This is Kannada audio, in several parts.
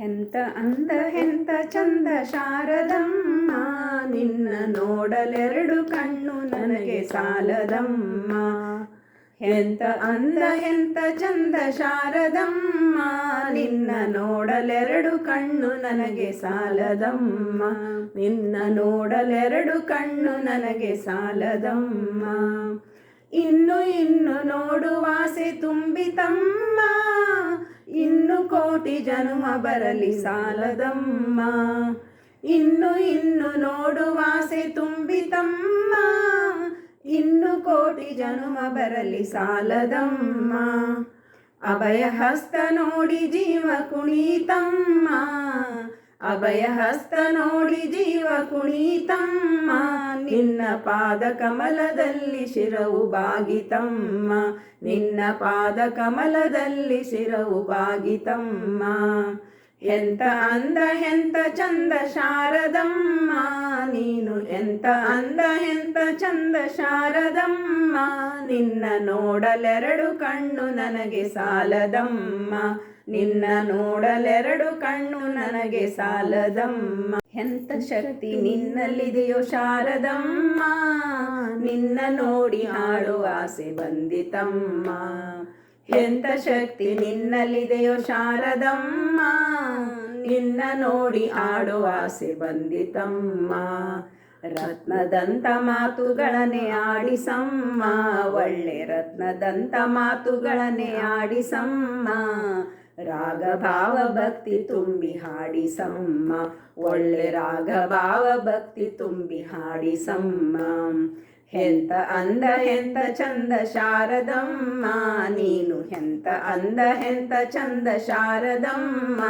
ಎಂತ ಅಂದ ಎಂತ ಚಂದ ಶಾರದಮ್ಮ, ನಿನ್ನ ನೋಡಲೆರಡು ಕಣ್ಣು ನನಗೆ ಸಾಲದಮ್ಮ. ಎಂತ ಅಂದ ಎಂತ ಚಂದ ಶಾರದಮ್ಮ, ನಿನ್ನ ನೋಡಲೆರಡು ಕಣ್ಣು ನನಗೆ ಸಾಲದಮ್ಮ. ನಿನ್ನ ನೋಡಲೆರಡು ಕಣ್ಣು ನನಗೆ ಸಾಲದಮ್ಮ. ಇನ್ನು ಇನ್ನು ನೋಡುವಾಸೆ ತುಂಬಿತಮ್ಮ. ಇನ್ನು ಕೋಟಿ ಜನುಮ ಬರಲಿ ಸಾಲದಮ್ಮ. ಇನ್ನು ಇನ್ನು ನೋಡುವಾಸೆ ತುಂಬಿತಮ್ಮ. ಇನ್ನು ಕೋಟಿ ಜನುಮ ಬರಲಿ ಸಾಲದಮ್ಮ. ಅಭಯ ಹಸ್ತ ನೋಡಿ ಜೀವ ಕುಣಿತಮ್ಮ. ಅಭಯ ಹಸ್ತ ನೋಡಿ ಜೀವ ಕುಣಿತಮ್ಮ, ನಿನ್ನ ಪಾದ ಕಮಲದಲ್ಲಿ ಶಿರವು ಬಾಗಿತಮ್ಮ, ನಿನ್ನ ಪಾದ ಕಮಲದಲ್ಲಿ ಶಿರವು ಬಾಗಿತಮ್ಮ. ಎಂತ ಅಂದ, ಎಂತ ಚಂದ ಶಾರದಮ್ಮ, ನೀನು ಎಂತ ಅಂದ, ಎಂತ ಚಂದ ಶಾರದಮ್ಮ, ನಿನ್ನ ನೋಡಲೆರಡು ಕಣ್ಣು ನನಗೆ ಸಾಲದಮ್ಮ. ನಿನ್ನ ನೋಡಲೆರಡು ಕಣ್ಣು ನನಗೆ ಸಾಲದಮ್ಮ. ಎಂತ ಶಕ್ತಿ ನಿನ್ನಲ್ಲಿದೆಯೋ ಶಾರದಮ್ಮ. ನಿನ್ನ ನೋಡಿ ಹಾಡು ಆಸೆ ಬಂದಿತಮ್ಮ. ಎಂತ ಶಕ್ತಿ ನಿನ್ನಲ್ಲಿದೆಯೋ ಶಾರದಮ್ಮ. ನಿನ್ನ ನೋಡಿ ಆಡೋ ಆಸೆ ಬಂದಿತಮ್ಮ. ರತ್ನದಂತ ಮಾತುಗಳನ್ನೇ ಆಡಿಸಮ್ಮ. ಒಳ್ಳೆ ರತ್ನದಂತ ಮಾತುಗಳನ್ನೇ ಆಡಿಸಮ್ಮ. ರಾಗ ಭಾವ ಭಕ್ತಿ ತುಂಬಿ ಹಾಡಿ ಸಮ್ಮ. ಒಳ್ಳೆ ರಾಗ ಭಾವ ಭಕ್ತಿ ತುಂಬಿ ಹಾಡಿ ಸಮ್ಮ. ಎಂತ ಅಂದ ಎಂತ ಚಂದ ಶಾರದಮ್ಮ. ನೀನು ಎಂತ ಅಂದ ಎಂತ ಚಂದ ಶಾರದಮ್ಮ.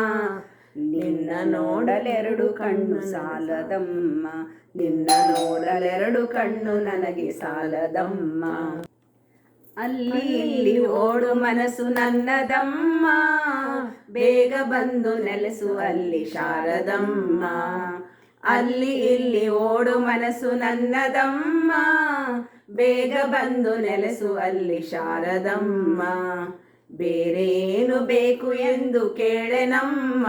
ನಿನ್ನ ನೋಡಲೆರಡು ಕಣ್ಣು ಸಾಲದಮ್ಮ. ನಿನ್ನ ನೋಡಲೆರಡು ಕಣ್ಣು ನನಗೆ ಸಾಲದಮ್ಮ. ಅಲ್ಲಿ ಇಲ್ಲಿ ಓಡು ಮನಸ್ಸು ನನ್ನದಮ್ಮ. ಬೇಗ ಬಂದು ನೆಲೆಸು ಅಲ್ಲಿ ಶಾರದಮ್ಮ. ಅಲ್ಲಿ ಇಲ್ಲಿ ಓಡು ಮನಸ್ಸು ನನ್ನದಮ್ಮ. ಬೇಗ ಬಂದು ನೆಲೆಸು ಅಲ್ಲಿ ಶಾರದಮ್ಮ. ಬೇರೆ ಏನು ಬೇಕು ಎಂದು ಕೇಳೆ ನಮ್ಮ.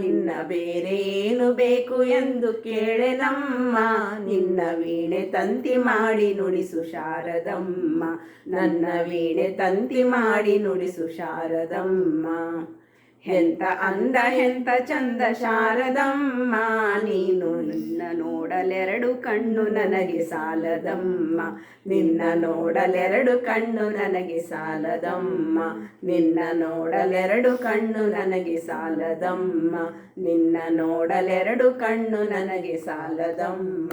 ನಿನ್ನ ಬೇರೇನು ಬೇಕು ಎಂದು ಕೇಳೆ ನಮ್ಮ. ನಿನ್ನ ವೀಣೆ ತಂತಿ ಮಾಡಿ ನುಡಿಸು ಶಾರದಮ್ಮ. ನನ್ನ ವೀಣೆ ತಂತಿ ಮಾಡಿ ನುಡಿಸು ಶಾರದಮ್ಮ. ಎಂತ ಅಂದ ಎಂತ ಚಂದ ಶಾರದಮ್ಮ, ನೀನು ನಿನ್ನ ನೋಡಲೆರಡು ಕಣ್ಣು ನನಗೆ ಸಾಲದಮ್ಮ. ನಿನ್ನ ನೋಡಲೆರಡು ಕಣ್ಣು ನನಗೆ ಸಾಲದಮ್ಮ. ನಿನ್ನ ನೋಡಲೆರಡು ಕಣ್ಣು ನನಗೆ ಸಾಲದಮ್ಮ. ನಿನ್ನ ನೋಡಲೆರಡು ಕಣ್ಣು ನನಗೆ ಸಾಲದಮ್ಮ.